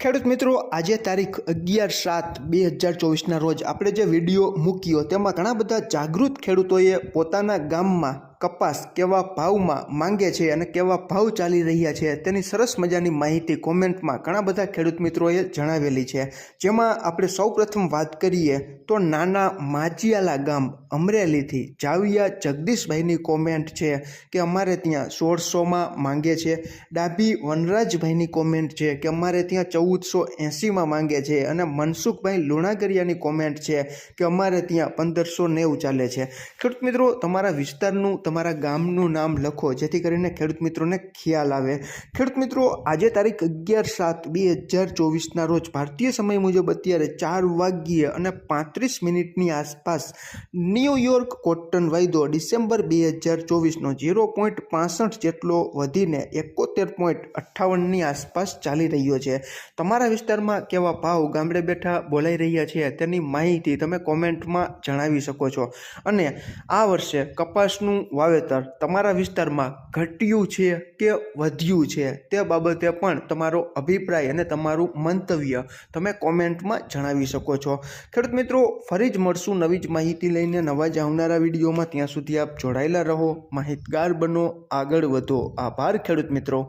ખેડૂત મિત્રો, આજે તારીખ અગિયાર સાત બે હજાર ચોવીસના રોજ આપણે જે વીડિયો મૂક્યો, તેમાં ઘણા બધા જાગૃત ખેડૂતોએ પોતાના ગામમાં કપાસ કેવા ભાવમાં માંગે છે અને કેવા ભાવ ચાલી રહ્યા છે તેની સરસ મજાની માહિતી કોમેન્ટમાં ઘણા બધા ખેડૂત મિત્રોએ જણાવેલી છે. જેમાં આપણે સૌપ્રથમ વાત કરીએ તો નાના માજિયાલા ગામ અમરેલીથી જાવિયા જગદીશભાઈની કોમેન્ટ છે કે અમારે ત્યાં સોળસોમાં માંગે છે. ડાભી વનરાજભાઈની કોમેન્ટ છે કે અમારે ત્યાં ચૌદસો એંસીમાં માંગે છે. અને મનસુખભાઈ લુણાગરિયાની કોમેન્ટ છે કે અમારે ત્યાં પંદરસો નેવું ચાલે છે. ખેડૂત મિત્રો, તમારા વિસ્તારનું તમારા ગામનું નામ લખો, જેથી કરીને ખેડૂત મિત્રોને ખ્યાલ આવે. ખેડૂત મિત્રો, આજે તારીખ અગિયાર સાત બે હજાર ચોવીસના રોજ ભારતીય સમય મુજબ અત્યારે ચાર વાગ્યે અને પાંત્રીસ મિનિટની આસપાસ ન્યૂયોર્ક કોટન વાયદો ડિસેમ્બર બે હજાર ચોવીસનો ઝીરો પોઈન્ટ પાસઠ જેટલો વધીને એકોતેર પોઈન્ટ અઠ્ઠાવનની આસપાસ ચાલી રહ્યો છે. તમારા વિસ્તારમાં કેવા ભાવ ગામડે બેઠા બોલાઈ રહ્યા છે તેની માહિતી તમે કોમેન્ટમાં જણાવી શકો છો. અને આ વર્ષે કપાસનું વાવેતર તમારા વિસ્તારમાં ઘટ્યું છે કે વધ્યું છે તે બાબતે પણ તમારો અભિપ્રાય અને તમારું મંતવ્ય તમે કોમેન્ટમાં જણાવી શકો છો. ખેડૂત મિત્રો, ફરી જ મળશું નવી જ માહિતી લઈને. નવા જ આવનારા વિડીયોમાં ત્યાં સુધી આપ જોડાયેલા રહો. માહિતગાર બનો, આગળ વધો. આભાર ખેડૂત મિત્રો.